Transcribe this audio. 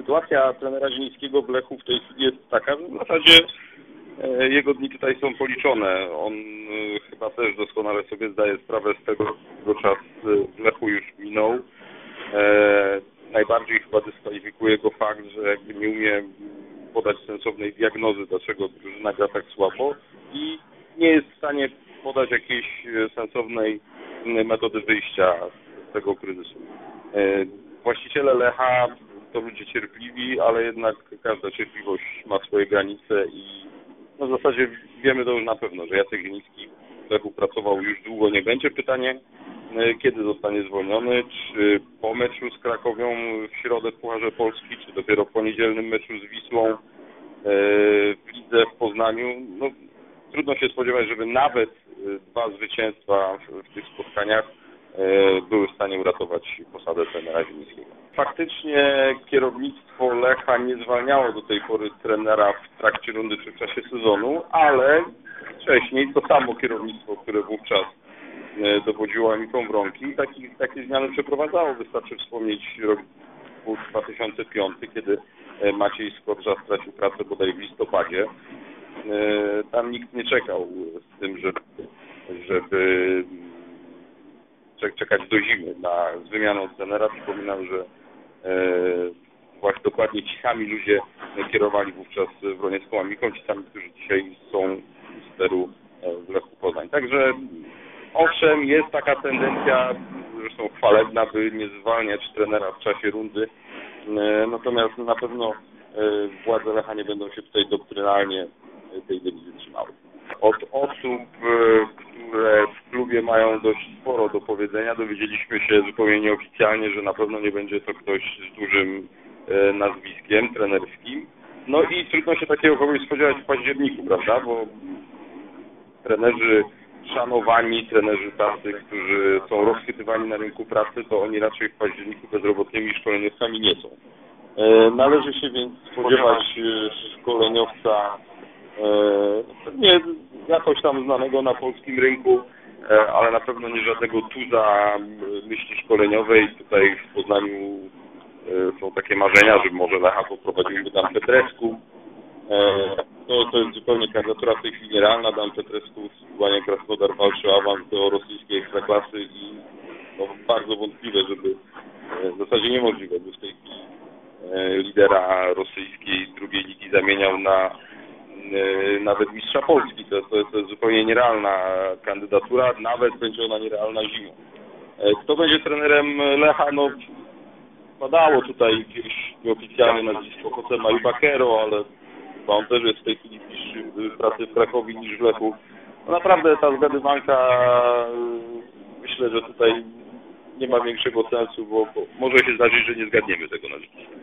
Sytuacja trenera Zielińskiego w Lechu w tej chwili jest taka, że w zasadzie e, jego dni tutaj są policzone. On e, chyba też doskonale sobie zdaje sprawę z tego, że czas w Lechu już minął. E, najbardziej chyba dyskwalifikuje go fakt, że jakby nie umie podać sensownej diagnozy, dlaczego drużyna gra tak słabo i nie jest w stanie podać jakiejś sensownej metody wyjścia z tego kryzysu. Właściciele Lecha to ludzie cierpliwi, ale jednak każda cierpliwość ma swoje granice i no w zasadzie wiemy to już na pewno, że Jacek Zieliński w Lechu pracował już długo nie będzie. Pytanie, e, kiedy zostanie zwolniony, czy po meczu z Krakowią w środę w Pucharze Polski, czy dopiero po niedzielnym meczu z Wisłą e, w lidze w Poznaniu. No, trudno się spodziewać, żeby nawet e, dwa zwycięstwa w tych spotkaniach były w stanie uratować posadę trenera Zielińskiego. Faktycznie kierownictwo Lecha nie zwalniało do tej pory trenera w trakcie rundy czy w czasie sezonu, ale wcześniej to samo kierownictwo, które wówczas e, dowodziło Emiką Wronki, taki, takie zmiany przeprowadzało. Wystarczy wspomnieć rok 2005, kiedy e, Maciej Skorża stracił pracę bodaj w listopadzie. E, tam nikt nie czekał z tym, żeby, żeby czekać do zimy na wymianę trenera. Przypominam, że E, właśnie dokładnie ci sami ludzie kierowali wówczas Wroniecką Amiką, ci którzy dzisiaj są w steru e, w Lechu Poznań. Także owszem, jest taka tendencja, zresztą chwalebna, by nie zwalniać trenera w czasie rundy, e, natomiast na pewno władze Lecha nie będą się tutaj doktrynalnie tej dewizy trzymały. Od osób, które w klubie mają dość sporo do powiedzenia. Dowiedzieliśmy się zupełnie nieoficjalnie, że na pewno nie będzie to ktoś z dużym e, nazwiskiem trenerskim. No i trudno się takiego kogoś spodziewać w październiku, prawda? Bo trenerzy szanowani, trenerzy tacy, którzy są rozchwytywani na rynku pracy, to oni raczej w październiku bezrobotnymi szkoleniowcami nie są. E, należy się więc spodziewać e, szkoleniowca pewnie jakoś tam znanego na polskim rynku, ale na pewno nie żadnego tuza myśli szkoleniowej. Tutaj w Poznaniu e, są takie marzenia, że może Lecha poprowadziłby Dan Petresku. E, to, to jest zupełnie kandydatura w tej chwili nierealna. Dan Petresku z Krasnodar walczy awans do rosyjskiej ekstraklasy i no, bardzo wątpliwe, żeby w zasadzie niemożliwe, by w tej chwili lidera rosyjskiej drugiej ligi zamieniał na E, nawet mistrza Polski. To, to, to jest zupełnie nierealna kandydatura, nawet będzie ona nierealna zimą. E, kto będzie trenerem Lecha? No, padało tutaj gdzieś nieoficjalnie nazwisko Jose Bakero, ale chyba on też jest w tej chwili bliższy pracy w Krakowie niż w Lechu. No naprawdę ta zgadywanka myślę, że tutaj nie ma większego sensu, bo, bo może się zdarzyć, że nie zgadniemy tego nazwiska.